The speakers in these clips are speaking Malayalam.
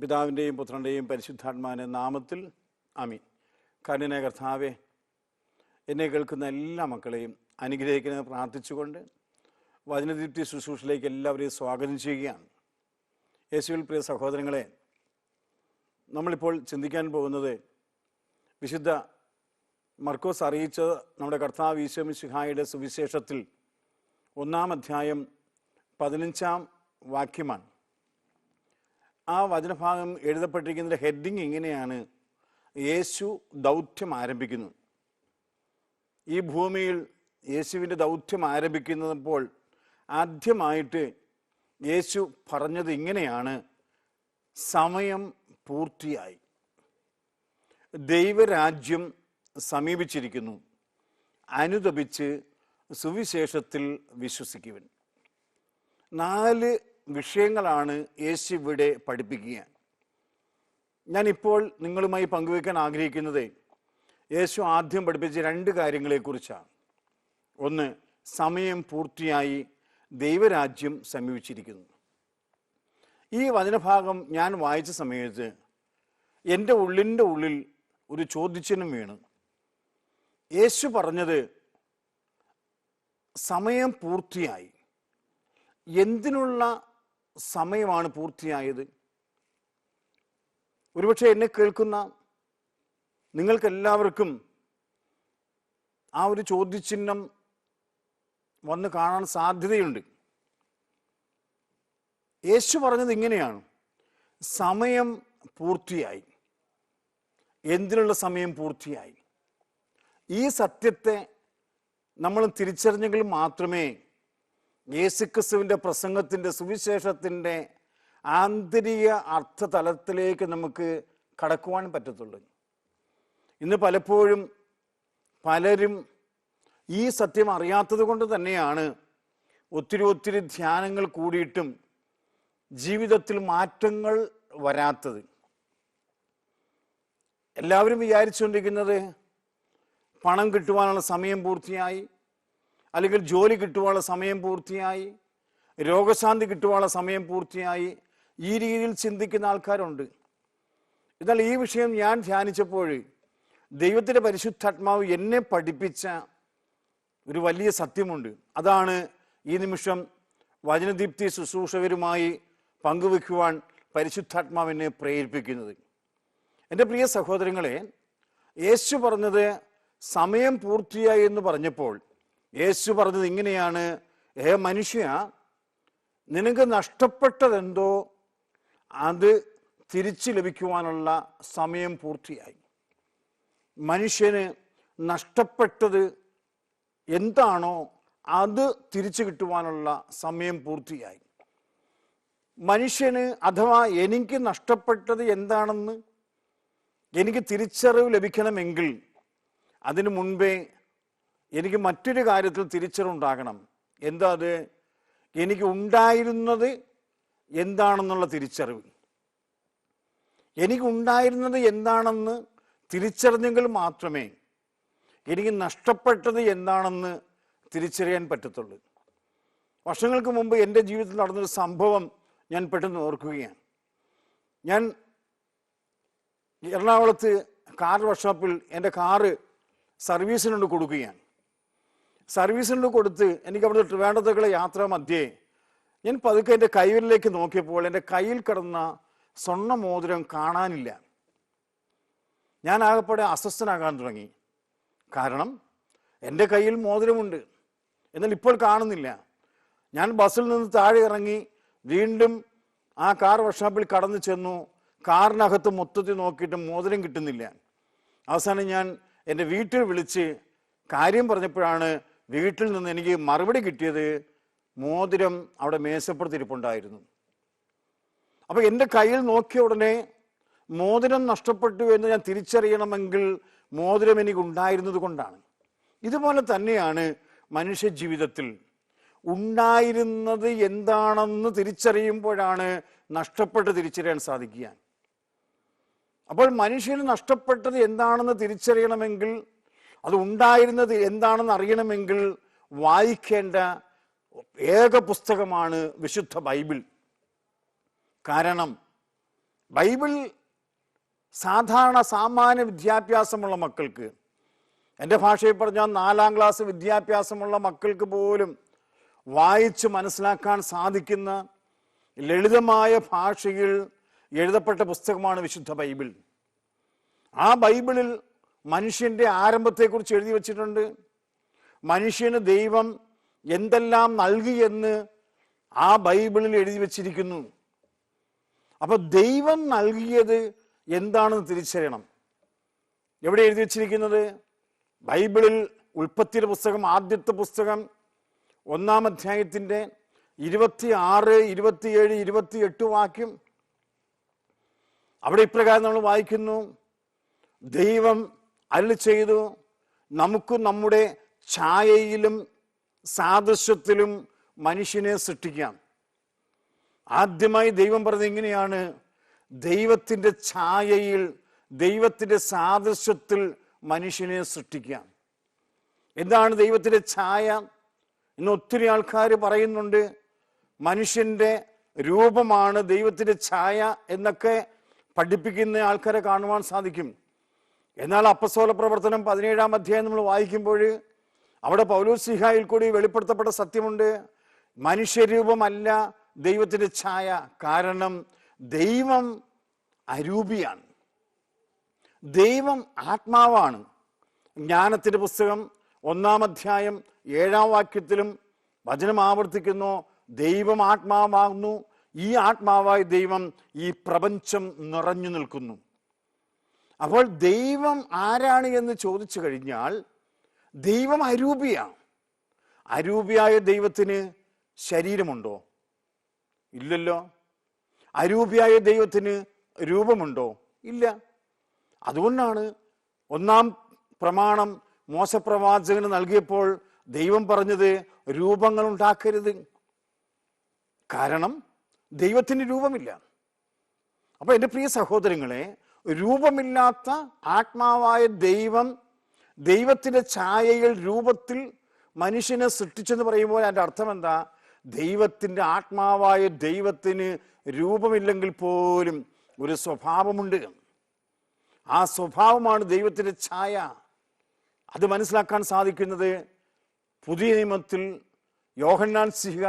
പിതാവിന്റെയും പുത്രന്റെയും പരിശുദ്ധാത്മാവിന്റെ നാമത്തിൽ അമീൻ കരുണ കർത്താവെ എന്നെ കേൾക്കുന്ന എല്ലാ മക്കളെയും അനുഗ്രഹിക്കുന്നത് പ്രാർത്ഥിച്ചുകൊണ്ട് വചനദീപ്തി ശുശ്രൂഷയിലേക്ക് എല്ലാവരെയും സ്വാഗതം ചെയ്യുകയാണ്. യേശുവിൽ പ്രിയ സഹോദരങ്ങളെ നമ്മളിപ്പോൾ ചിന്തിക്കാൻ പോകുന്നത് വിശുദ്ധ മർക്കോസ് അറിയിച്ച നമ്മുടെ കർത്താവ് ഈശോ മിശിഹായുടെ സുവിശേഷത്തിൽ ഒന്നാം അധ്യായം പതിനഞ്ചാം വാക്യമാണ്. ആ വചനഭാഗം എഴുതപ്പെട്ടിരിക്കുന്നതിന്റെ ഹെഡിങ് ഇങ്ങനെയാണ്. യേശു ദൗത്യം ആരംഭിക്കുന്നു. ഈ ഭൂമിയിൽ യേശുവിന്റെ ദൗത്യം ആരംഭിക്കുന്നപ്പോൾ ആദ്യമായിട്ട് യേശു പറഞ്ഞത് ഇങ്ങനെയാണ്. സമയം പൂർത്തിയായി. ദൈവരാജ്യം സമീപിച്ചിരിക്കുന്നു. അനുദപിച്ച് സുവിശേഷത്തിൽ വിശ്വസിക്കുവൻ. നാല് വിഷയങ്ങളാണ് യേശു ഇവിടെ പഠിപ്പിക്കുക. ഞാനിപ്പോൾ നിങ്ങളുമായി പങ്കുവെക്കാൻ ആഗ്രഹിക്കുന്നത് യേശു ആദ്യം പഠിപ്പിച്ച രണ്ട് കാര്യങ്ങളെക്കുറിച്ചാണ്. ഒന്ന് സമയം പൂർത്തിയായി ദൈവരാജ്യം സമീപിച്ചിരിക്കുന്നു. ഈ വചനഭാഗം ഞാൻ വായിച്ച സമയത്ത് എന്റെ ഉള്ളിന്റെ ഉള്ളിൽ ഒരു ചോദ്യചിഹ്നം വീണു. യേശു പറഞ്ഞത് സമയം പൂർത്തിയായി. എന്തിനുള്ള സമയമാണ് പൂർത്തിയായത്. ഒരുപക്ഷെ എന്നെ കേൾക്കുന്ന നിങ്ങൾക്കെല്ലാവർക്കും ആ ഒരു ചോദ്യചിഹ്നം വന്ന് കാണാൻ സാധ്യതയുണ്ട്. യേശു പറഞ്ഞത് ഇങ്ങനെയാണ്. സമയം പൂർത്തിയായി. എന്തിനുള്ള സമയം പൂർത്തിയായി? ഈ സത്യത്തെ നമ്മൾ തിരിച്ചറിഞ്ഞെങ്കിൽ മാത്രമേ യേശുക്രിസ്തുവിന്റെ പ്രസംഗത്തിന്റെ സുവിശേഷത്തിന്റെ ആന്തരിക അർത്ഥതലത്തിലേക്ക് നമുക്ക് കടക്കുവാൻ പറ്റത്തുള്ളൂ. ഇന്ന് പലപ്പോഴും പലരും ഈ സത്യം അറിയാത്തത് കൊണ്ട് തന്നെയാണ് ഒത്തിരി ഒത്തിരി ധ്യാനങ്ങൾ കൂടിയിട്ടും ജീവിതത്തിൽ മാറ്റങ്ങൾ വരാത്തത്. എല്ലാവരും വിചാരിച്ചുകൊണ്ടിരിക്കുന്നത് പണം കിട്ടുവാനുള്ള സമയം പൂർത്തിയായി അല്ലെങ്കിൽ ജോലി കിട്ടുവാനുള്ള സമയം പൂർത്തിയായി രോഗശാന്തി കിട്ടുവാനുള്ള സമയം പൂർത്തിയായി ഈ രീതിയിൽ ചിന്തിക്കുന്ന ആൾക്കാരുണ്ട്. എന്നാൽ ഈ വിഷയം ഞാൻ ധ്യാനിച്ചപ്പോൾ ദൈവത്തിന്റെ പരിശുദ്ധാത്മാവ് എന്നെ പഠിപ്പിച്ച ഒരു വലിയ സത്യമുണ്ട്. അതാണ് ഈ നിമിഷം വചനദീപ്തി ശുശ്രൂഷകരുമായി പങ്കുവെക്കുവാൻ പരിശുദ്ധാത്മാവിനെ പ്രേരിപ്പിക്കുന്നത്. എന്റെ പ്രിയ സഹോദരങ്ങളെ യേശു പറഞ്ഞത് സമയം പൂർത്തിയായി എന്ന് പറഞ്ഞപ്പോൾ യേശു പറഞ്ഞത് ഇങ്ങനെയാണ് ഏ മനുഷ്യ നിനക്ക് നഷ്ടപ്പെട്ടതെന്തോ അത് തിരിച്ചു ലഭിക്കുവാനുള്ള സമയം പൂർത്തിയായി. മനുഷ്യന് നഷ്ടപ്പെട്ടത് എന്താണോ അത് തിരിച്ചു കിട്ടുവാനുള്ള സമയം പൂർത്തിയായി. മനുഷ്യന് അഥവാ എനിക്ക് നഷ്ടപ്പെട്ടത് എന്താണെന്ന് എനിക്ക് തിരിച്ചറിവ് ലഭിക്കണമെങ്കിൽ അതിനു മുൻപേ എനിക്ക് മറ്റൊരു കാര്യത്തിൽ തിരിച്ചറിവുണ്ടാകണം. എന്താ അത്? എനിക്ക് ഉണ്ടായിരുന്നത് എന്താണെന്നുള്ള തിരിച്ചറിവ്. എനിക്കുണ്ടായിരുന്നത് എന്താണെന്ന് തിരിച്ചറിഞ്ഞെങ്കിൽ മാത്രമേ എനിക്ക് നഷ്ടപ്പെട്ടത് എന്താണെന്ന് തിരിച്ചറിയാൻ പറ്റത്തുള്ളൂ. വർഷങ്ങൾക്ക് മുമ്പ് എന്റെ ജീവിതത്തിൽ നടന്നൊരു സംഭവം ഞാൻ പെട്ടെന്ന് ഓർക്കുകയാണ്. ഞാൻ എറണാകുളത്ത് കാർ വർക്ക്ഷോപ്പിൽ എന്റെ കാറ് സർവീസിനുണ്ട് കൊടുക്കുകയാണ്. സർവീസിനുണ്ട് കൊടുത്ത് എനിക്ക് അവിടുത്തെ ട്രിവാൻഡത്തേക്കുള്ള യാത്ര മധ്യേ ഞാൻ പതുക്കെ എന്റെ കൈവിലേക്ക് നോക്കിയപ്പോൾ എന്റെ കയ്യിൽ കിടന്ന സ്വർണ മോതിരം കാണാനില്ല. ഞാൻ ആകെപ്പാടെ അസ്വസ്ഥനാകാൻ തുടങ്ങി. കാരണം എന്റെ കയ്യിൽ മോതിരമുണ്ട്. എന്നാൽ ഇപ്പോൾ കാണുന്നില്ല. ഞാൻ ബസ്സിൽ നിന്ന് താഴെ ഇറങ്ങി വീണ്ടും ആ കാർ വർക്ക്ഷോപ്പിൽ കടന്നു ചെന്നു. കാറിനകത്ത് മൊത്തത്തിൽ നോക്കിയിട്ട് മോതിരം കിട്ടുന്നില്ല. അവസാനം ഞാൻ എന്റെ വീട്ടിൽ വിളിച്ച് കാര്യം പറഞ്ഞപ്പോഴാണ് വീട്ടിൽ നിന്ന് എനിക്ക് മറുപടി കിട്ടിയത് മോതിരം അവിടെ മേശപ്പുറത്തിരിപ്പുണ്ടായിരുന്നു. അപ്പൊ എന്റെ കയ്യിൽ നോക്കിയ ഉടനെ മോതിരം നഷ്ടപ്പെട്ടു എന്ന് ഞാൻ തിരിച്ചറിയണമെങ്കിൽ മോതിരം എനിക്ക് ഉണ്ടായിരുന്നത് കൊണ്ടാണ്. ഇതുപോലെ തന്നെയാണ് മനുഷ്യ ജീവിതത്തിൽ. ഉണ്ടായിരുന്നത് എന്താണെന്ന് തിരിച്ചറിയുമ്പോഴാണ് നഷ്ടപ്പെട്ട് തിരിച്ചറിയാൻ സാധിക്കുക. അപ്പോൾ മനുഷ്യന് നഷ്ടപ്പെട്ടത് എന്താണെന്ന് തിരിച്ചറിയണമെങ്കിൽ അത് ഉണ്ടായിരുന്നത് എന്താണെന്ന് അറിയണമെങ്കിൽ വായിക്കേണ്ട ഏക പുസ്തകമാണ് വിശുദ്ധ ബൈബിൾ. കാരണം ബൈബിൾ സാധാരണ സാമാന്യ വിദ്യാഭ്യാസമുള്ള മക്കൾക്ക് എന്റെ ഭാഷയിൽ പറഞ്ഞാൽ നാലാം ക്ലാസ് വിദ്യാഭ്യാസമുള്ള മക്കൾക്ക് പോലും വായിച്ച് മനസ്സിലാക്കാൻ സാധിക്കുന്ന ലളിതമായ ഭാഷയിൽ എഴുതപ്പെട്ട പുസ്തകമാണ് വിശുദ്ധ ബൈബിൾ. ആ ബൈബിളിൽ മനുഷ്യന്റെ ആരംഭത്തെക്കുറിച്ച് എഴുതി വച്ചിട്ടുണ്ട്. മനുഷ്യന് ദൈവം എന്തെല്ലാം നൽകി എന്ന് ആ ബൈബിളിൽ എഴുതി വച്ചിരിക്കുന്നു. അപ്പൊ ദൈവം നൽകിയത് എന്താണെന്ന് തിരിച്ചറിയണം. എവിടെ എഴുതി വച്ചിരിക്കുന്നത്? ബൈബിളിൽ ഉൽപ്പത്തിയുടെ പുസ്തകം ആദ്യത്തെ പുസ്തകം ഒന്നാം അധ്യായത്തിന്റെ ഇരുപത്തി ആറ് ഇരുപത്തിയേഴ് ഇരുപത്തി എട്ട് വാക്യം. അവിടെ ഇപ്രകാരം നമ്മൾ വായിക്കുന്നു. ദൈവം അരുളി ചെയ്തു. നമുക്ക് നമ്മുടെ ഛായയിലും സാദൃശ്യത്തിലും മനുഷ്യനെ സൃഷ്ടിക്കാം. ആദ്യമായി ദൈവം പറഞ്ഞത് ഇങ്ങനെയാണ്. ദൈവത്തിന്റെ ഛായയിൽ ദൈവത്തിന്റെ സാദൃശ്യത്തിൽ മനുഷ്യനെ സൃഷ്ടിക്കാം. എന്താണ് ദൈവത്തിന്റെ ഛായ? ഇന്ന് ഒത്തിരി ആൾക്കാർ പറയുന്നുണ്ട് മനുഷ്യന്റെ രൂപമാണ് ദൈവത്തിന്റെ ഛായ എന്നൊക്കെ പഠിപ്പിക്കുന്ന ആൾക്കാരെ കാണുവാൻ സാധിക്കും. എന്നാൽ അപ്പസോല പ്രവർത്തനം പതിനേഴാം അധ്യായം നമ്മൾ വായിക്കുമ്പോൾ അവിടെ പൗലോസിഹായിൽ കൂടി വെളിപ്പെടുത്തപ്പെട്ട സത്യമുണ്ട്. മനുഷ്യരൂപമല്ല ദൈവത്തിന്റെ ഛായ. കാരണം ദൈവം അരൂപിയാണ്. ദൈവം ആത്മാവാണ്. ജ്ഞാനത്തിന്റെ പുസ്തകം ഒന്നാം അധ്യായം ഏഴാം വാക്യത്തിലും വചനം ആവർത്തിക്കുന്നു. ദൈവം ആത്മാവാകുന്നു. ഈ ആത്മാവായി ദൈവം ഈ പ്രപഞ്ചം നിറഞ്ഞു നിൽക്കുന്നു. അപ്പോൾ ദൈവം ആരാണ് എന്ന് ചോദിച്ചു കഴിഞ്ഞാൽ ദൈവം അരൂപിയാണ്. അരൂപിയായ ദൈവത്തിന് ശരീരമുണ്ടോ? ഇല്ലല്ലോ. അരൂപിയായ ദൈവത്തിന് രൂപമുണ്ടോ? ഇല്ല. അതുകൊണ്ടാണ് ഒന്നാം പ്രമാണം മോശപ്രവാചകന് നൽകിയപ്പോൾ ദൈവം പറഞ്ഞത് രൂപങ്ങൾ ഉണ്ടാക്കരുത്. കാരണം ദൈവത്തിന് രൂപമില്ല. അപ്പൊ എന്റെ പ്രിയ സഹോദരങ്ങളെ രൂപമില്ലാത്ത ആത്മാവായ ദൈവം ദൈവത്തിന്റെ ഛായയിൽ രൂപത്തിൽ മനുഷ്യനെ സൃഷ്ടിച്ചെന്ന് പറയുമ്പോൾ അതിന്റെ അർത്ഥം എന്താ? ദൈവത്തിന്റെ ആത്മാവായ ദൈവത്തിന് രൂപമില്ലെങ്കിൽ പോലും ഒരു സ്വഭാവമുണ്ട്. ആ സ്വഭാവമാണ് ദൈവത്തിന്റെ ഛായ. അത് മനസ്സിലാക്കാൻ സാധിക്കുന്നത് പുതിയ നിയമത്തിൽ യോഹന്നാൻ സിഹ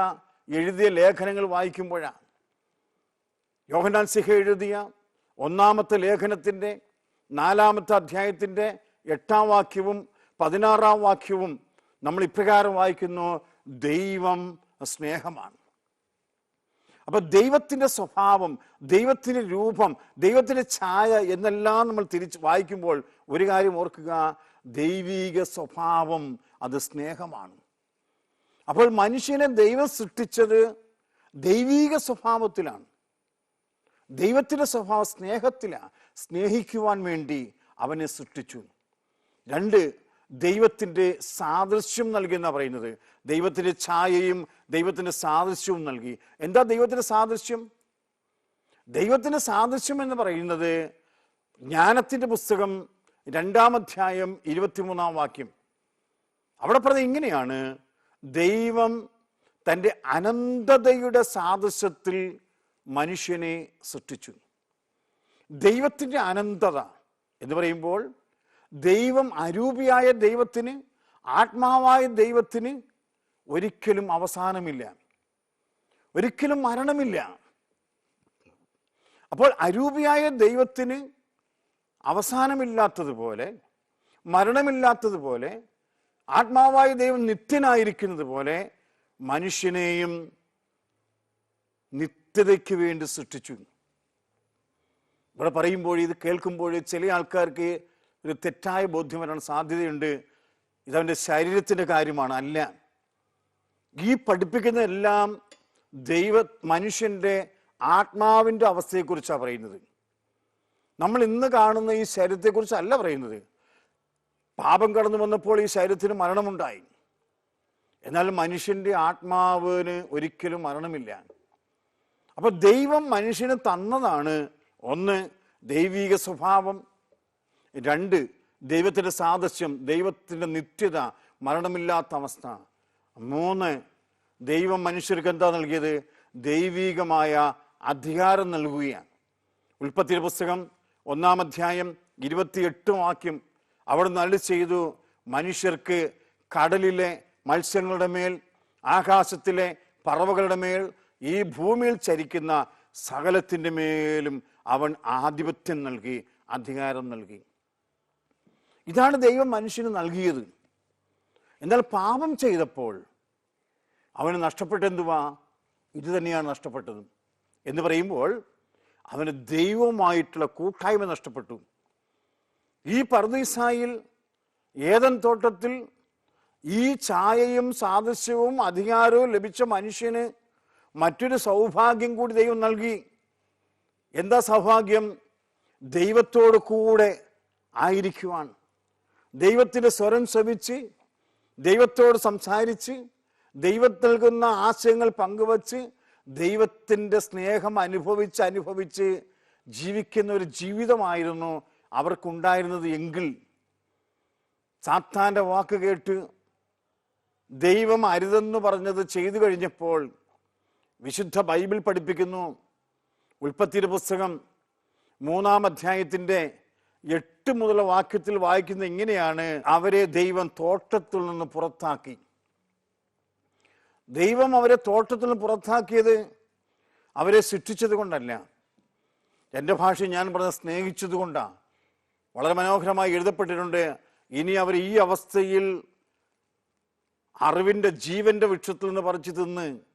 എഴുതിയ ലേഖനങ്ങൾ വായിക്കുമ്പോഴാണ്. യോഹന്നാൻ സിഹ എഴുതിയ ഒന്നാമത്തെ ലേഖനത്തിന്റെ നാലാമത്തെ അധ്യായത്തിന്റെ എട്ടാം വാക്യവും പതിനാറാം വാക്യവും നമ്മൾ ഇപ്രകാരം വായിക്കുന്നു ദൈവം സ്നേഹമാണ്. അപ്പൊ ദൈവത്തിന്റെ സ്വഭാവം ദൈവത്തിന്റെ രൂപം ദൈവത്തിന്റെ ഛായ എന്നെല്ലാം നമ്മൾ തിരിച്ച് വായിക്കുമ്പോൾ ഒരു കാര്യം ഓർക്കുക ദൈവീക സ്വഭാവം അത് സ്നേഹമാണ്. അപ്പോൾ മനുഷ്യനെ ദൈവം സൃഷ്ടിച്ചത് ദൈവീക സ്വഭാവത്തിലാണ്. ദൈവത്തിന്റെ സ്വഭാവ സ്നേഹത്തിലാണ് സ്നേഹിക്കുവാൻ വേണ്ടി അവനെ സൃഷ്ടിച്ചു. രണ്ട് ദൈവത്തിന്റെ സാദൃശ്യം നൽകി എന്നാണ് പറയുന്നത്. ദൈവത്തിന്റെ ഛായയും ദൈവത്തിന്റെ സാദൃശ്യവും നൽകി. എന്താ ദൈവത്തിന്റെ സാദൃശ്യം? ദൈവത്തിന്റെ സാദൃശ്യം എന്ന് പറയുന്നത് ജ്ഞാനത്തിന്റെ പുസ്തകം രണ്ടാം അധ്യായം ഇരുപത്തിമൂന്നാം വാക്യം. അവിടെ പറഞ്ഞ ഇങ്ങനെയാണ് ദൈവം തന്റെ അനന്തതയുടെ സാദൃശ്യത്തിൽ മനുഷ്യനെ സൃഷ്ടിച്ചു. ദൈവത്തിന്റെ അനന്തത എന്ന് പറയുമ്പോൾ ദൈവം അരൂപിയായ ദൈവത്തിന് ആത്മാവായ ദൈവത്തിന് ഒരിക്കലും അവസാനമില്ല. ഒരിക്കലും മരണമില്ല. അപ്പോൾ അരൂപിയായ ദൈവത്തിന് അവസാനമില്ലാത്തതുപോലെ മരണമില്ലാത്തതുപോലെ ആത്മാവായ ദൈവം നിത്യനായിരിക്കുന്നത് പോലെ മനുഷ്യനെയും നിത്യതയ്ക്ക് വേണ്ടി സൃഷ്ടിച്ചു. ഇവിടെ പറയുമ്പോൾ ഇത് കേൾക്കുമ്പോൾ ചില ആൾക്കാർക്ക് ഒരു തെറ്റായ ബോധ്യം വരാൻ സാധ്യതയുണ്ട്. ഇതവന്റെ ശരീരത്തിന്റെ കാര്യമാണ് അല്ല. ഈ പഠിപ്പിക്കുന്ന എല്ലാം ദൈവ മനുഷ്യന്റെ ആത്മാവിന്റെ അവസ്ഥയെക്കുറിച്ചാണ് പറയുന്നത്. നമ്മൾ ഇന്ന് കാണുന്ന ഈ ശരീരത്തെക്കുറിച്ചല്ല പറയുന്നത്. പാപം കടന്നു വന്നപ്പോൾ ഈ ശരീരത്തിന് മരണമുണ്ടായി. എന്നാൽ മനുഷ്യന്റെ ആത്മാവിന് ഒരിക്കലും മരണമില്ല. അപ്പൊ ദൈവം മനുഷ്യന് തന്നതാണ്. ഒന്ന് ദൈവീക സ്വഭാവം. രണ്ട് ദൈവത്തിന്റെ സാദൃശ്യം ദൈവത്തിന്റെ നിത്യത മരണമില്ലാത്ത അവസ്ഥ. മൂന്ന് ദൈവം മനുഷ്യർക്ക് എന്താ നൽകിയത്? ദൈവീകമായ അധികാരം നൽകുകയാണ്. ഉൽപ്പത്തി പുസ്തകം ഒന്നാം അധ്യായം ഇരുപത്തിയെട്ട് വാക്യം. അവിടെ നല്ല ചെയ്തു മനുഷ്യർക്ക് കടലിലെ മത്സ്യങ്ങളുടെ മേൽ ആകാശത്തിലെ പറവകളുടെ മേൽ ഈ ഭൂമിയിൽ ചരിക്കുന്ന സകലത്തിന്റെ മേലും അവൻ ആധിപത്യം നൽകി അധികാരം നൽകി. ഇതാണ് ദൈവം മനുഷ്യന് നൽകിയത്. എന്നാൽ പാപം ചെയ്തപ്പോൾ അവന് നഷ്ടപ്പെട്ടെന്തുവാ ഇത് തന്നെയാണ് നഷ്ടപ്പെട്ടത്. എന്ന് പറയുമ്പോൾ അവന് ദൈവമായിട്ടുള്ള കൂട്ടായ്മ നഷ്ടപ്പെട്ടു. ഈ പർദീസായിൽ ഏതൻ തോട്ടത്തിൽ ഈ ഛായയും സാദൃശ്യവും അധികാരവും ലഭിച്ച മനുഷ്യന് മറ്റൊരു സൗഭാഗ്യം കൂടി ദൈവം നൽകി. എന്താ സൗഭാഗ്യം? ദൈവത്തോട് കൂടെ ആയിരിക്കുവാൻ. ദൈവത്തിന്റെ സ്വരം ശ്രമിച്ച് ദൈവത്തോട് സംസാരിച്ച് ദൈവം നൽകുന്ന ആശയങ്ങൾ പങ്കുവച്ച് ദൈവത്തിന്റെ സ്നേഹം അനുഭവിച്ച് അനുഭവിച്ച് ജീവിക്കുന്ന ഒരു ജീവിതമായിരുന്നു അവർക്കുണ്ടായിരുന്നത് എങ്കിൽ. സാത്താന്റെ വാക്ക് കേട്ട് ദൈവം അരുതെന്ന് പറഞ്ഞത് ചെയ്തു കഴിഞ്ഞപ്പോൾ വിശുദ്ധ ബൈബിൾ പഠിപ്പിക്കുന്നു. ഉൽപ്പത്തിയുടെ പുസ്തകം മൂന്നാം അധ്യായത്തിന്റെ എട്ട് മുതലുള്ള വാക്യത്തിൽ വായിക്കുന്ന ഇങ്ങനെയാണ്. അവരെ ദൈവം തോട്ടത്തിൽ നിന്ന് പുറത്താക്കി. ദൈവം അവരെ തോട്ടത്തിൽ നിന്ന് പുറത്താക്കിയത് അവരെ സൃഷ്ടിച്ചത് കൊണ്ടല്ല. എന്റെ ഭാഷ ഞാൻ പറഞ്ഞ സ്നേഹിച്ചത് കൊണ്ടാണ് വളരെ മനോഹരമായി എഴുതപ്പെട്ടിട്ടുണ്ട്. ഇനി അവർ ഈ അവസ്ഥയിൽ അറിവിന്റെ ജീവന്റെ വൃക്ഷത്തിൽ നിന്ന് പറിച്ചു തിന്ന്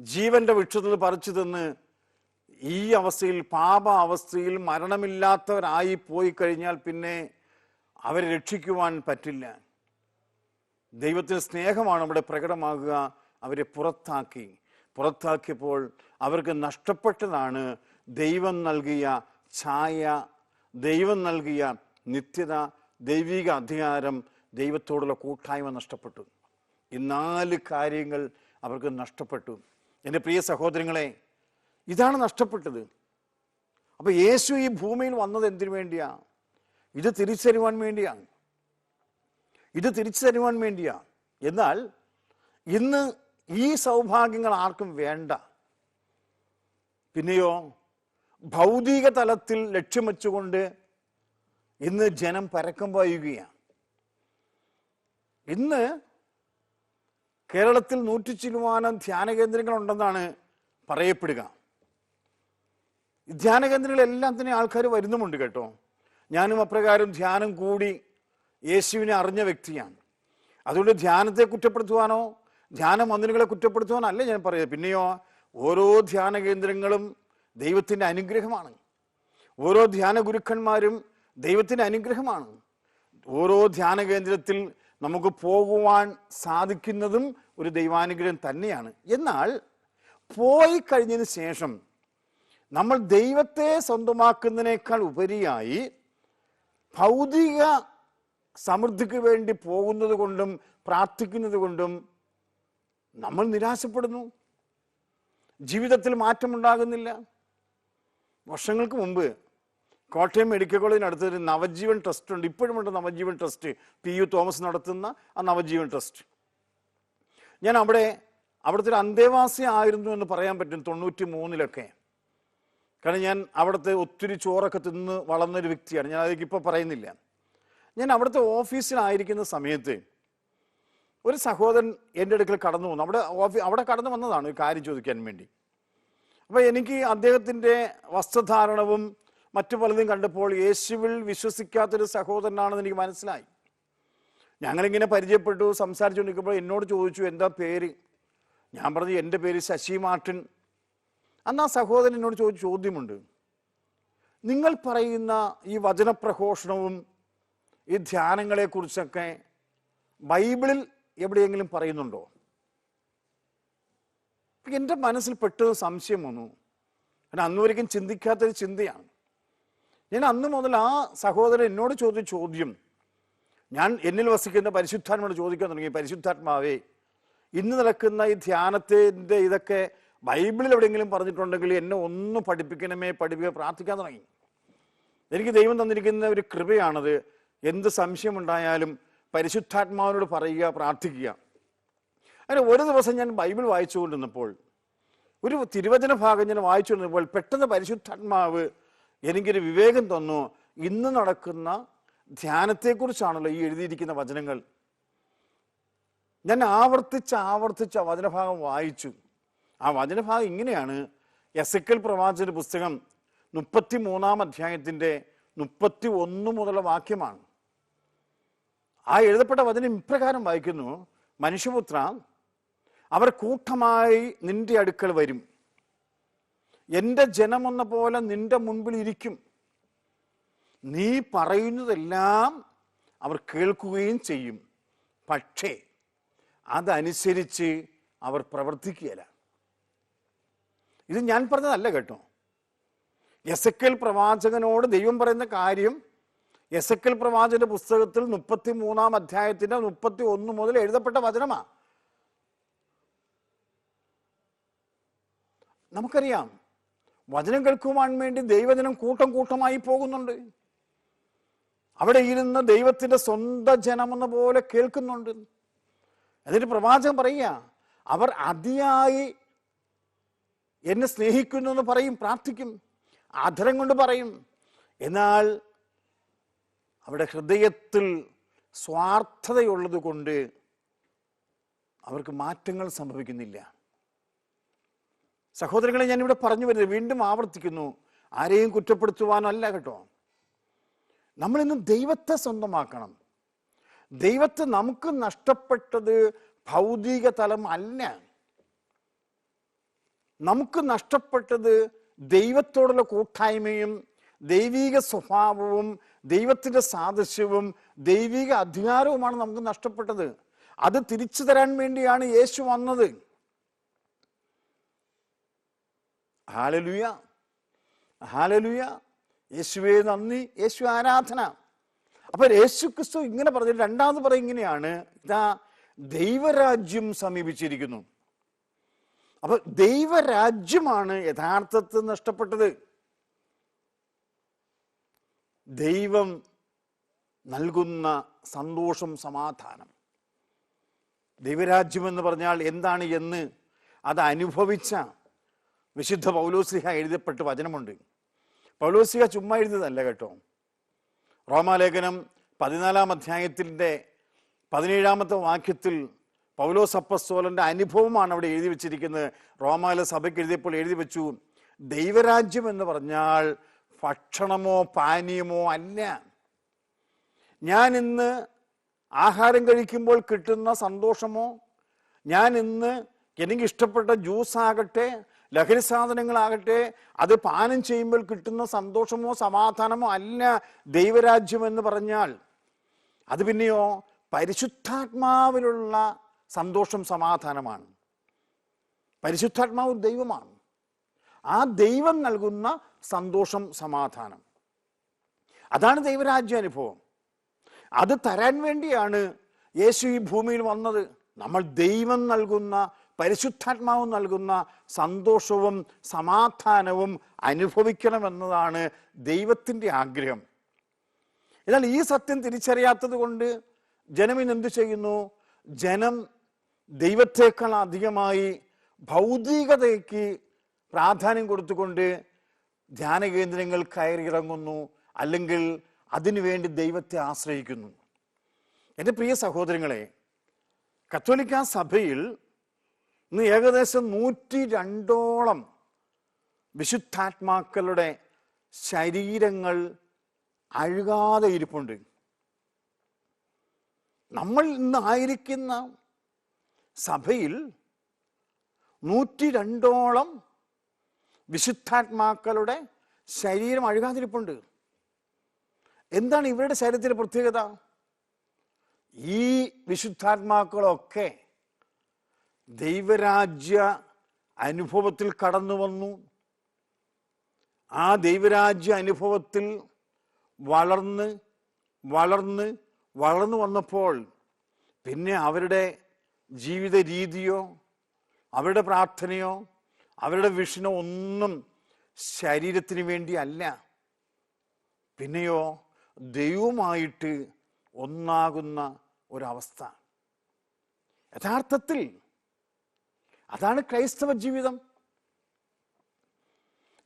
ജീവന്റെ വൃക്ഷത്തിൽ പറിച്ചു തന്ന് ഈ അവസ്ഥയിൽ പാപ അവസ്ഥയിൽ മരണമില്ലാത്തവരായി പോയി കഴിഞ്ഞാൽ പിന്നെ അവരെ രക്ഷിക്കുവാൻ പറ്റില്ല. ദൈവത്തിന് സ്നേഹമാണ് ഇവിടെ പ്രകടമാകുക അവരെ പുറത്താക്കി. പുറത്താക്കിയപ്പോൾ അവർക്ക് നഷ്ടപ്പെട്ടതാണ് ദൈവം നൽകിയ ഛായ ദൈവം നൽകിയ നിത്യത ദൈവിക അധികാരം ദൈവത്തോടുള്ള കൂട്ടായ്മ നഷ്ടപ്പെട്ടു. ഈ നാല് കാര്യങ്ങൾ അവർക്ക് നഷ്ടപ്പെട്ടു. എന്റെ പ്രിയ സഹോദരങ്ങളെ ഇതാണ് നഷ്ടപ്പെട്ടത്. അപ്പൊ യേശു ഈ ഭൂമിയിൽ വന്നത് എന്തിനു വേണ്ടിയാ? ഇത് തിരിച്ചു തരുവാൻ വേണ്ടിയാണ് ഇത് തിരിച്ചു തരുവാൻ വേണ്ടിയാ. എന്നാൽ ഇന്ന് ഈ സൗഭാഗ്യങ്ങൾ ആർക്കും വേണ്ട. പിന്നെയോ ഭൗതിക തലത്തിൽ ലക്ഷ്യം വെച്ചുകൊണ്ട് ഇന്ന് ജനം പരക്കം പായുകയാണ്. ഇന്ന് കേരളത്തിൽ നൂറ്റി ശതമാനം ധ്യാന കേന്ദ്രങ്ങൾ ഉണ്ടെന്നാണ് പറയപ്പെടുക ധ്യാന കേന്ദ്രങ്ങളെല്ലാം തന്നെ ആൾക്കാർ വരുന്നുമുണ്ട് കേട്ടോ. ഞാനും അപ്രകാരം ധ്യാനം കൂടി യേശുവിനെ അറിഞ്ഞ വ്യക്തിയാണ്. അതുകൊണ്ട് ധ്യാനത്തെ കുറ്റപ്പെടുത്തുവാനോ ധ്യാന മന്ദിരങ്ങളെ കുറ്റപ്പെടുത്തുവാനോ അല്ല ഞാൻ പറയുന്നത്. പിന്നെയോ ഓരോ ധ്യാന കേന്ദ്രങ്ങളും ദൈവത്തിന്റെ അനുഗ്രഹമാണ്. ഓരോ ധ്യാന ഗുരുക്കന്മാരും ദൈവത്തിന്റെ അനുഗ്രഹമാണ്. ഓരോ ധ്യാന കേന്ദ്രത്തിൽ നമുക്ക് പോകുവാൻ സാധിക്കുന്നതും ഒരു ദൈവാനുഗ്രഹം തന്നെയാണ്. എന്നാൽ പോയി കഴിഞ്ഞതിന് ശേഷം നമ്മൾ ദൈവത്തെ സ്വന്തമാക്കുന്നതിനേക്കാൾ ഉപരിയായി ഭൗതിക സമൃദ്ധിക്ക് വേണ്ടി പോകുന്നത് കൊണ്ടും പ്രാർത്ഥിക്കുന്നത് കൊണ്ടും നമ്മൾ നിരാശപ്പെടുന്നു. ജീവിതത്തിൽ മാറ്റമുണ്ടാകുന്നില്ല. വർഷങ്ങൾക്ക് മുമ്പ് കോട്ടയം മെഡിക്കൽ കോളേജിനടുത്ത് ഒരു നവജീവൻ ട്രസ്റ്റ് ഉണ്ട്. ഇപ്പോഴുമുണ്ട് Navajeevan trust. P U Thomas നടത്തുന്ന ആ നവജീവൻ ട്രസ്റ്റ്. ഞാൻ അവിടെ അവിടുത്തെ ഒരു അന്തേവാസി ആയിരുന്നു എന്ന് പറയാൻ പറ്റും തൊണ്ണൂറ്റി മൂന്നിലൊക്കെ കാരണം ഞാൻ അവിടുത്തെ ഒത്തിരി ചോറൊക്കെ തിന്ന് വളർന്നൊരു വ്യക്തിയാണ്. ഞാൻ അതിലേക്ക് ഇപ്പോൾ പറയുന്നില്ല. ഞാൻ അവിടുത്തെ ഓഫീസിലായിരിക്കുന്ന സമയത്ത് ഒരു സഹോദരൻ എന്റെ അടുക്കൽ കടന്നു വന്നു. അവിടെ ഓഫീസ് അവിടെ കടന്നു വന്നതാണ് കാര്യം ചോദിക്കാൻ വേണ്ടി. അപ്പോൾ എനിക്ക് അദ്ദേഹത്തിന്റെ വസ്ത്രധാരണവും മറ്റു പലതും കണ്ടപ്പോൾ യേശുവിൽ വിശ്വസിക്കാത്തൊരു സഹോദരനാണെന്ന് എനിക്ക് മനസ്സിലായി. ഞങ്ങളിങ്ങനെ പരിചയപ്പെട്ടു സംസാരിച്ചുകൊണ്ടിരിക്കുമ്പോൾ എന്നോട് ചോദിച്ചു എന്താ പേര്? ഞാൻ പറഞ്ഞു എന്റെ പേര് ശശി മാർട്ടിൻ. അന്ന് ആ സഹോദരൻ എന്നോട് ചോദിച്ച ചോദ്യമുണ്ട്. നിങ്ങൾ പറയുന്ന ഈ വചനപ്രഘോഷണവും ഈ ധ്യാനങ്ങളെക്കുറിച്ചൊക്കെ ബൈബിളിൽ എവിടെയെങ്കിലും പറയുന്നുണ്ടോ? എന്റെ മനസ്സിൽ പെട്ടത് സംശയം വന്നു. കാരണം അന്നുവരേക്കും ചിന്തിക്കാത്തൊരു ചിന്തയാണ്. ഞാൻ അന്ന് മുതൽ ആ സഹോദരൻ എന്നോട് ചോദിച്ച ചോദ്യം ഞാൻ എന്നിൽ വസിക്കുന്ന പരിശുദ്ധാത്മയോട് ചോദിക്കാൻ തുടങ്ങി. പരിശുദ്ധാത്മാവേ ഇന്ന് നടക്കുന്ന ഈ ധ്യാനത്തിന്റെ ഇതൊക്കെ ബൈബിളിൽ എവിടെയെങ്കിലും പറഞ്ഞിട്ടുണ്ടെങ്കിൽ എന്നെ ഒന്ന് പഠിപ്പിക്കണമേ പഠിപ്പിക്കുക പ്രാർത്ഥിക്കാൻ തുടങ്ങി. എനിക്ക് ദൈവം തന്നിരിക്കുന്ന ഒരു കൃപയാണത്. എന്ത് സംശയം ഉണ്ടായാലും പരിശുദ്ധാത്മാവിനോട് പറയുക പ്രാർത്ഥിക്കുക. അങ്ങനെ ഒരു ദിവസം ഞാൻ ബൈബിൾ വായിച്ചുകൊണ്ടിരുന്നപ്പോൾ ഒരു തിരുവചന ഭാഗം ഞാൻ വായിച്ചു വന്നപ്പോൾ പെട്ടെന്ന് പരിശുദ്ധാത്മാവ് എനിക്കൊരു വിവേകം തന്നു. ഇന്ന് നടക്കുന്ന ധ്യാനത്തെക്കുറിച്ചാണല്ലോ ഈ എഴുതിയിരിക്കുന്ന വചനങ്ങൾ. ഞാൻ ആവർത്തിച്ച് ആവർത്തിച്ച് ആ വചനഭാഗം വായിച്ചു. ആ വചനഭാഗം ഇങ്ങനെയാണ്. എസക്കൽ പ്രവാചന പുസ്തകം മുപ്പത്തി മൂന്നാം അധ്യായത്തിന്റെ മുപ്പത്തി ഒന്ന് മുതലുള്ള വാക്യമാണ്. ആ എഴുതപ്പെട്ട വചനം ഇപ്രകാരം വായിക്കുന്നു. മനുഷ്യപുത്ര അവർ കൂട്ടമായി നിന്റെ അടുക്കൽ വരും. എന്റെ ജനമെന്ന പോലെ നിന്റെ മുൻപിൽ ഇരിക്കും. നീ പറയുന്നതെല്ലാം അവർ കേൾക്കുകയും ചെയ്യും. പക്ഷേ അതനുസരിച്ച് അവർ പ്രവർത്തിക്കുകയില്ല. ഇത് ഞാൻ പറഞ്ഞതല്ല കേട്ടോ. എസക്കൽ പ്രവാചകനോട് ദൈവം പറയുന്ന കാര്യം എസക്കൽ പ്രവാചകന്റെ പുസ്തകത്തിൽ മുപ്പത്തി മൂന്നാം അധ്യായത്തിന്റെ മുപ്പത്തി ഒന്ന് മുതൽ എഴുതപ്പെട്ട വചനമാണ് നമുക്കറിയാം വചനം കേൾക്കുവാൻ വേണ്ടി ദൈവജനം കൂട്ടം കൂട്ടമായി പോകുന്നുണ്ട്. അവിടെ ഇരുന്ന് ദൈവത്തിന്റെ സ്വന്തം ജനമെന്ന പോലെ കേൾക്കുന്നുണ്ട്. എന്നിട്ട് പ്രവാചകൻ പറയുക അവർ അതിയായി എന്നെ സ്നേഹിക്കുന്നു എന്ന് പറയും പ്രാർത്ഥിക്കും ആദരം കൊണ്ട് പറയും. എന്നാൽ അവിടെ ഹൃദയത്തിൽ സ്വാർത്ഥതയുള്ളത് കൊണ്ട് അവർക്ക് മാറ്റങ്ങൾ സംഭവിക്കുന്നില്ല. സഹോദരങ്ങളെ ഞാനിവിടെ പറഞ്ഞു വരുന്നത് വീണ്ടും ആവർത്തിക്കുന്നു. ആരെയും കുറ്റപ്പെടുത്തുവാനല്ല കേട്ടോ. നമ്മളിന്ന് ദൈവത്തെ സ്വന്തമാക്കണം. ദൈവത്തെ നമുക്ക് നഷ്ടപ്പെട്ടത് ഭൗതിക തലം അല്ല. നമുക്ക് നഷ്ടപ്പെട്ടത് ദൈവത്തോടുള്ള കൂട്ടായ്മയും ദൈവിക സ്വഭാവവും ദൈവത്തിന്റെ സാദൃശ്യവും ദൈവിക അധികാരവുമാണ് നമുക്ക് നഷ്ടപ്പെട്ടത്. അത് തിരിച്ചു തരാൻ വേണ്ടിയാണ് യേശു വന്നത്. ഹാലലുയ. ഹാലലുയ. യേശുവേ നന്ദി. യേശു ആരാധന. അപ്പൊ യേശു ക്രിസ്തു ഇങ്ങനെ പറഞ്ഞു രണ്ടാമത് പറയും ഇങ്ങനെയാണ്. ഇതാ ദൈവരാജ്യം സമീപിച്ചിരിക്കുന്നു. അപ്പൊ ദൈവരാജ്യമാണ് യഥാർത്ഥത്തിൽ നഷ്ടപ്പെട്ടത്. ദൈവം നൽകുന്ന സന്തോഷം സമാധാനം. ദൈവരാജ്യം എന്ന് പറഞ്ഞാൽ എന്താണ് എന്ന് അത് അനുഭവിച്ച വിശുദ്ധ പൗലോസ്ലിഹ എഴുതപ്പെട്ട് വചനമുണ്ട്. പൗലോസ്ലിഹ ചുമ്മാ എഴുതിയതല്ല കേട്ടോ. റോമാലേഖനം പതിനാലാം അധ്യായത്തിന്റെ പതിനേഴാമത്തെ വാക്യത്തിൽ പൗലോസ് അപ്പസ്തോലന്റെ അനുഭവമാണ് അവിടെ എഴുതി വെച്ചിരിക്കുന്നത്. റോമാല സഭയ്ക്ക് എഴുതിയപ്പോൾ എഴുതി വെച്ചു ദൈവരാജ്യം എന്ന് പറഞ്ഞാൽ ഭക്ഷണമോ പാനീയമോ അല്ല. ഞാൻ ഇന്ന് ആഹാരം കഴിക്കുമ്പോൾ കിട്ടുന്ന സന്തോഷമോ ഞാൻ ഇന്ന് എനിക്ക് ഇഷ്ടപ്പെട്ട ജ്യൂസ് ആകട്ടെ ലഹരി സാധനങ്ങളാകട്ടെ അത് പാനം ചെയ്യുമ്പോൾ കിട്ടുന്ന സന്തോഷമോ സമാധാനമോ അല്ല ദൈവരാജ്യം എന്ന് പറഞ്ഞാൽ. അത് പിന്നെയോ പരിശുദ്ധാത്മാവിലുള്ള സന്തോഷം സമാധാനമാണ്. പരിശുദ്ധാത്മാവ് ദൈവമാണ്. ആ ദൈവം നൽകുന്ന സന്തോഷം സമാധാനം. അതാണ് ദൈവരാജ്യ അനുഭവം അത് തരാൻ വേണ്ടിയാണ് യേശു ഈ ഭൂമിയിൽ വന്നത്. നമ്മൾ ദൈവം നൽകുന്ന പരിശുദ്ധാത്മാവ് നൽകുന്ന സന്തോഷവും സമാധാനവും അനുഭവിക്കണമെന്നതാണ് ദൈവത്തിന്റെ ആഗ്രഹം. എന്നാൽ ഈ സത്യം തിരിച്ചറിയാത്തത് കൊണ്ട് ജനം ചെയ്യുന്നു? ജനം ദൈവത്തേക്കാൾ അധികമായി ഭൗതികതയ്ക്ക് പ്രാധാന്യം കൊടുത്തുകൊണ്ട് ധ്യാന കേന്ദ്രങ്ങൾ കയറിയിറങ്ങുന്നു അല്ലെങ്കിൽ അതിനുവേണ്ടി ദൈവത്തെ ആശ്രയിക്കുന്നു. എന്റെ പ്രിയ സഹോദരങ്ങളെ കത്തോലിക്ക സഭയിൽ ഇന്ന് ഏകദേശം നൂറ്റി രണ്ടോളം വിശുദ്ധാത്മാക്കളുടെ ശരീരങ്ങൾ അഴുകാതെ ഇരിപ്പുണ്ട്. നമ്മൾ ഇന്ന് ആയിരിക്കുന്ന സഭയിൽ നൂറ്റി രണ്ടോളം വിശുദ്ധാത്മാക്കളുടെ ശരീരം അഴുകാതിരിപ്പുണ്ട്. എന്താണ് ഇവരുടെ ശരീരത്തിന്റെ പ്രത്യേകത? ഈ വിശുദ്ധാത്മാക്കളൊക്കെ ദൈവരാജ്യ അനുഭവത്തിൽ കടന്നു വന്നു. ആ ദൈവരാജ്യ അനുഭവത്തിൽ വളർന്ന് വളർന്ന് വളർന്നു വന്നപ്പോൾ പിന്നെ അവരുടെ ജീവിത രീതിയോ അവരുടെ പ്രാർത്ഥനയോ അവരുടെ വിഷനോ ഒന്നും ശരീരത്തിന് വേണ്ടി അല്ല. പിന്നെയോ ദൈവമായിട്ട് ഒന്നാകുന്ന ഒരവസ്ഥ. യഥാർത്ഥത്തിൽ അതാണ് ക്രൈസ്തവ ജീവിതം.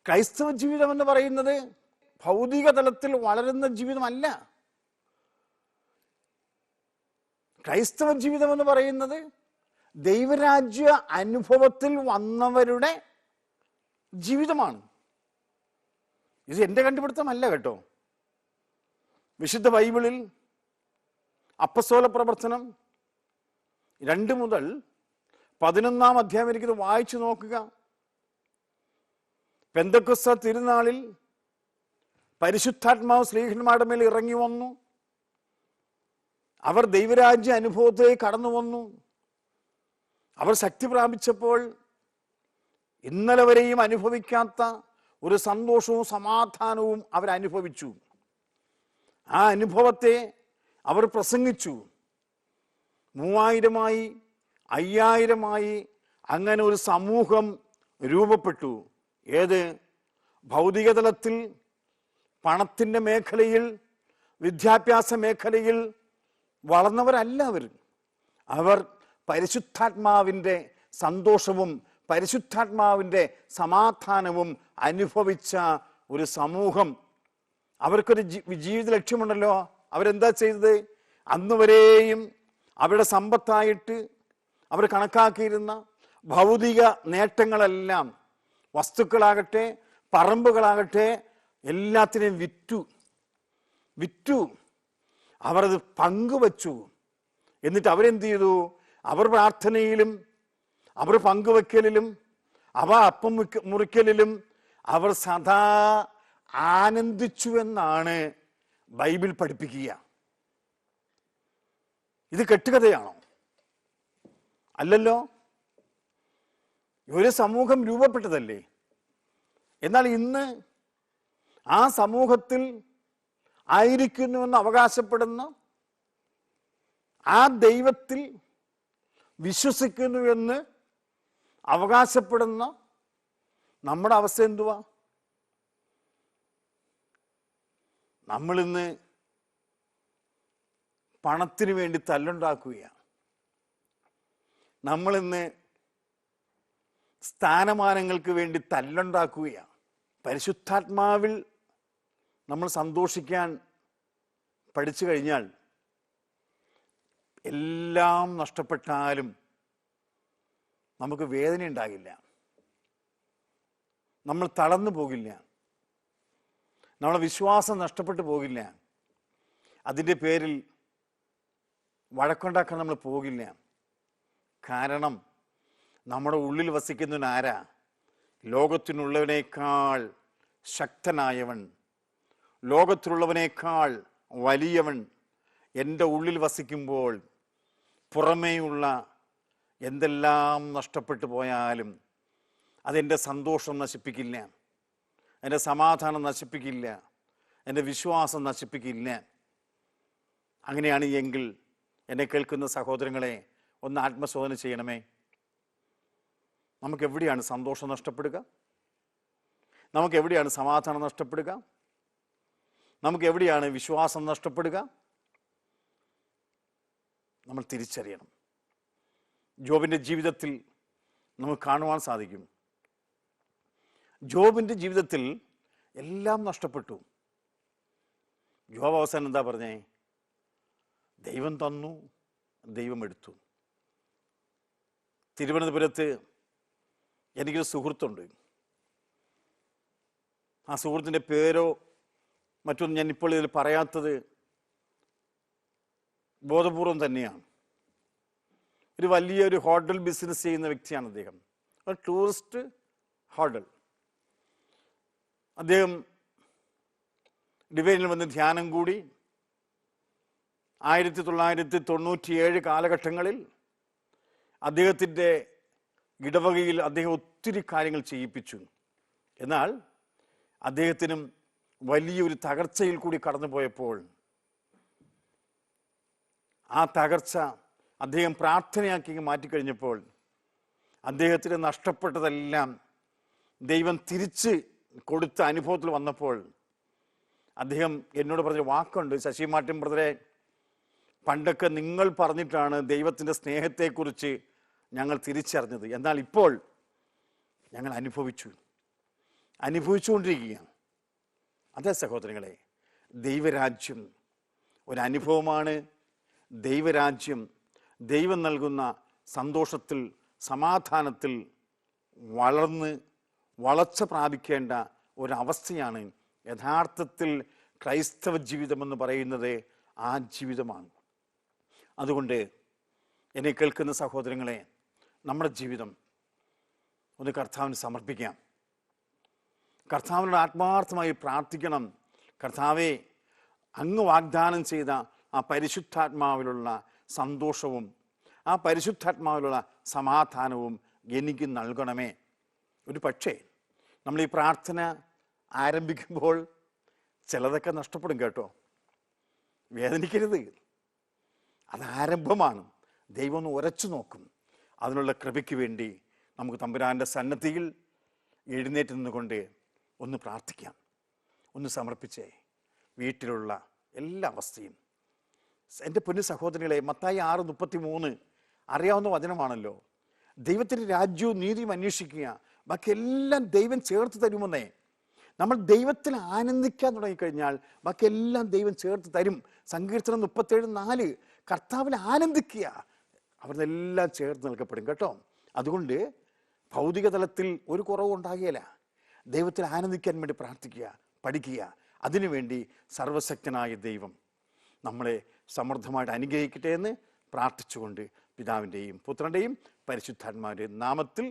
ക്രൈസ്തവ ജീവിതം എന്ന് പറയുന്നത് ഭൗതിക തലത്തിൽ വളരുന്ന ജീവിതമല്ല. ക്രൈസ്തവ ജീവിതം എന്ന് പറയുന്നത് ദൈവരാജ്യ അനുഭവത്തിൽ വന്നവരുടെ ജീവിതമാണ്. ഇത് എന്റെ കണ്ടുപിടുത്തമല്ല കേട്ടോ. വിശുദ്ധ ബൈബിളിൽ അപ്പസ്തോല പ്രവർത്തനം രണ്ട് മുതൽ പതിനൊന്നാം അധ്യായം എനിക്കിത് വായിച്ചു നോക്കുക. പെന്തക്കുസ്ത തിരുനാളിൽ പരിശുദ്ധാത്മാവ് ശ്രീഹന്മാരുടെ മേൽ ഇറങ്ങി വന്നു. അവർ ദൈവരാജ്യ അനുഭവത്തിലേക്ക് കടന്നു വന്നു. അവർ ശക്തി പ്രാപിച്ചപ്പോൾ ഇന്നലെ വരെയും അനുഭവിക്കാത്ത ഒരു സന്തോഷവും സമാധാനവും അവരനുഭവിച്ചു ആ അനുഭവത്തെ അവർ പ്രസംഗിച്ചു. മൂവായിരമായി അയ്യായിരമായി അങ്ങനെ ഒരു സമൂഹം രൂപപ്പെട്ടു. ഏത്? ഭൗതിക തലത്തിൽ പണത്തിന്റെ മേഖലയിൽ വിദ്യാഭ്യാസ മേഖലയിൽ വളർന്നവരല്ല അവർ അവർ പരിശുദ്ധാത്മാവിന്റെ സന്തോഷവും പരിശുദ്ധാത്മാവിന്റെ സമാധാനവും അനുഭവിച്ച ഒരു സമൂഹം. അവർക്കൊരു ജീവിത ലക്ഷ്യമുണ്ടല്ലോ. അവരെന്താ ചെയ്തത്? അന്നുവരെയും അവരുടെ സമ്പത്തായിട്ട് അവർ കണക്കാക്കിയിരുന്ന ഭൗതിക നേട്ടങ്ങളെല്ലാം വസ്തുക്കളാകട്ടെ പറമ്പുകളാകട്ടെ എല്ലാത്തിനെയും വിറ്റു. വിറ്റു. അവരത് പങ്കുവച്ചു. എന്നിട്ട് അവരെന്ത് ചെയ്തു? അവർ പ്രാർത്ഥനയിലും അവർ പങ്കുവെക്കലിലും അവ അപ്പം മുറിക്കലിലും അവർ സദാ ആനന്ദിച്ചു എന്നാണ് ബൈബിൾ പഠിപ്പിക്കുക. ഇത് കെട്ടുകഥയാണോ? അല്ലല്ലോ. ഒരു സമൂഹം രൂപപ്പെട്ടതല്ലേ. എന്നാൽ ഇന്ന് ആ സമൂഹത്തിൽ ആയിരിക്കുന്നുവെന്ന് അവകാശപ്പെടുന്ന ആ ദൈവത്തിൽ വിശ്വസിക്കുന്നുവെന്ന് അവകാശപ്പെടുന്ന നമ്മുടെ അവസ്ഥ എന്തുവാ? നമ്മളിന്ന് പണത്തിന് വേണ്ടി തല്ലുണ്ടാക്കുകയാണ്. നമ്മളിന്ന് സ്ഥാനമാനങ്ങൾക്ക് വേണ്ടി തല്ലുണ്ടാക്കുകയാണ്. പരിശുദ്ധാത്മാവിൽ നമ്മൾ സന്തോഷിക്കാൻ പഠിച്ചു കഴിഞ്ഞാൽ എല്ലാം നഷ്ടപ്പെട്ടാലും നമുക്ക് വേദന ഉണ്ടാകില്ല നമ്മൾ തളർന്നു പോകില്ല. നമ്മളെ വിശ്വാസം നഷ്ടപ്പെട്ടു പോകില്ല. അതിന്റെ പേരിൽ വഴക്കുണ്ടാക്കാൻ നമ്മൾ പോകില്ല. കാരണം നമ്മുടെ ഉള്ളിൽ വസിക്കുന്ന ആരാ ലോകത്തിനുള്ളവനേക്കാൾ ശക്തനായവൻ ലോകത്തിലുള്ളവനേക്കാൾ വലിയവൻ എന്റെ ഉള്ളിൽ വസിക്കുമ്പോൾ പുറമേയുള്ള എന്തെല്ലാം നഷ്ടപ്പെട്ടു പോയാലും അതെന്റെ സന്തോഷം നശിപ്പിക്കില്ല എന്റെ സമാധാനം നശിപ്പിക്കില്ല എന്റെ വിശ്വാസം നശിപ്പിക്കില്ല. അങ്ങനെയാണ് എങ്കിൽ എന്നെ കേൾക്കുന്ന സഹോദരങ്ങളെ ഒന്ന് ആത്മശോധന ചെയ്യണമേ. നമുക്ക് എവിടെയാണ് സന്തോഷം നഷ്ടപ്പെടുക? നമുക്ക് എവിടെയാണ് സമാധാനം നഷ്ടപ്പെടുക? നമുക്ക് എവിടെയാണ് വിശ്വാസം നഷ്ടപ്പെടുക? നമ്മൾ തിരിച്ചറിയണം. ജോബിന്റെ ജീവിതത്തിൽ നമുക്ക് കാണുവാൻ സാധിക്കും. ജോബിന്റെ ജീവിതത്തിൽ എല്ലാം നഷ്ടപ്പെട്ടു. ജോബ് അവസാനം എന്താ പറഞ്ഞേ? ദൈവം തന്നു ദൈവം എടുത്തു. തിരുവനന്തപുരത്ത് എനിക്കൊരു സുഹൃത്തുണ്ട്. ആ സുഹൃത്തിന്റെ പേരോ മറ്റൊന്നും ഞാൻ ഇപ്പോൾ ഇതിൽ പറയാത്തത് ബോധപൂർവം തന്നെയാണ്. ഒരു വലിയൊരു ഹോട്ടൽ ബിസിനസ് ചെയ്യുന്ന വ്യക്തിയാണ് അദ്ദേഹം. ഒരു ടൂറിസ്റ്റ് ഹോട്ടൽ. അദ്ദേഹം ഡിവൈനിൽ വന്ന് ധ്യാനം കൂടി ആയിരത്തി തൊള്ളായിരത്തി തൊണ്ണൂറ്റിയേഴ് കാലഘട്ടങ്ങളിൽ അദ്ദേഹത്തിന്റെ ഇടവകയിൽ അദ്ദേഹം ഒത്തിരി കാര്യങ്ങൾ ചെയ്യിപ്പിച്ചു. എന്നാൽ അദ്ദേഹത്തിനും വലിയൊരു തകർച്ചയിൽ കൂടി കടന്നുപോയപ്പോൾ ആ തകർച്ച അദ്ദേഹം പ്രാർത്ഥനയാക്കി മാറ്റിക്കഴിഞ്ഞപ്പോൾ അദ്ദേഹത്തിന് നഷ്ടപ്പെട്ടതെല്ലാം ദൈവം തിരിച്ച് കൊടുത്ത അനുഭവത്തിൽ വന്നപ്പോൾ അദ്ദേഹം എന്നോട് പറഞ്ഞ വാക്കുണ്ട് ശശി മാട്ടിൻ ബ്രദറെ പണ്ടൊക്കെ നിങ്ങൾ പറഞ്ഞിട്ടാണ് ദൈവത്തിന്റെ സ്നേഹത്തെക്കുറിച്ച് ഞങ്ങൾ തിരിച്ചറിഞ്ഞത്. എന്നാൽ ഇപ്പോൾ ഞങ്ങൾ അനുഭവിച്ചു. അനുഭവിച്ചുകൊണ്ടിരിക്കുകയാണ്. അതെ സഹോദരങ്ങളെ ദൈവരാജ്യം ഒരനുഭവമാണ് ദൈവരാജ്യം ദൈവം നൽകുന്ന സന്തോഷത്തിൽ സമാധാനത്തിൽ വളർന്ന് വളർച്ച പ്രാപിക്കേണ്ട ഒരവസ്ഥയാണ്. യഥാർത്ഥത്തിൽ ക്രൈസ്തവ ജീവിതമെന്ന് പറയുന്നത് ആ ജീവിതമാണ്. അതുകൊണ്ട് എന്നെ കേൾക്കുന്ന സഹോദരങ്ങളെ നമ്മുടെ ജീവിതം ഒന്ന് കർത്താവിന് സമർപ്പിക്കാം. കർത്താവിനോട് ആത്മാർത്ഥമായി പ്രാർത്ഥിക്കണം. കർത്താവെ അങ്ങ് വാഗ്ദാനം ചെയ്ത ആ പരിശുദ്ധാത്മാവിലുള്ള സന്തോഷവും ആ പരിശുദ്ധാത്മാവിലുള്ള സമാധാനവും എനിക്ക് നൽകണമേ. ഒരു പക്ഷേ നമ്മൾ ഈ പ്രാർത്ഥന ആരംഭിക്കുമ്പോൾ ചിലതൊക്കെ നഷ്ടപ്പെടും കേട്ടോ. വേദനിക്കരുത്. അത് ആരംഭമാണ്. ദൈവം ഒന്ന് ഉരച്ചു നോക്കും. അതിനുള്ള കൃപയ്ക്ക് വേണ്ടി നമുക്ക് തമ്പുരാന്റെ സന്നദ്ധിയിൽ എഴുന്നേറ്റ് നിന്നുകൊണ്ട് ഒന്ന് പ്രാർത്ഥിക്കാം. ഒന്ന് സമർപ്പിച്ചേ വീട്ടിലുള്ള എല്ലാ അവസ്ഥയും. എന്റെ പൊന്നു സഹോദരികളെ മത്തായി ആറ് മുപ്പത്തി മൂന്ന് അറിയാവുന്ന വചനമാണല്ലോ. ദൈവത്തിന്റെ രാജ്യവും നീതിയും അന്വേഷിക്കുക. ബാക്കി എല്ലാം ദൈവം ചേർത്ത് തരുമെന്നേ. നമ്മൾ ദൈവത്തിൽ ആനന്ദിക്കാൻ തുടങ്ങിക്കഴിഞ്ഞാൽ ബാക്കി എല്ലാം ദൈവം ചേർത്ത് തരും. സങ്കീർത്തനം മുപ്പത്തേഴ് നാല്. കർത്താവിൽ ആനന്ദിക്കുക. അവരെല്ലാം ചേർത്ത് നൽകപ്പെടും കേട്ടോ. അതുകൊണ്ട് ഭൗതിക തലത്തിൽ ഒരു കുറവും ദൈവത്തിൽ ആനന്ദിക്കാൻ വേണ്ടി പ്രാർത്ഥിക്കുക പഠിക്കുക. അതിനുവേണ്ടി സർവശക്തനായ ദൈവം നമ്മളെ സമൃദ്ധമായിട്ട് അനുഗ്രഹിക്കട്ടെ എന്ന് പ്രാർത്ഥിച്ചുകൊണ്ട് പിതാവിന്റെയും പുത്രന്റെയും പരിശുദ്ധാത്മാവിന്റെയും നാമത്തിൽ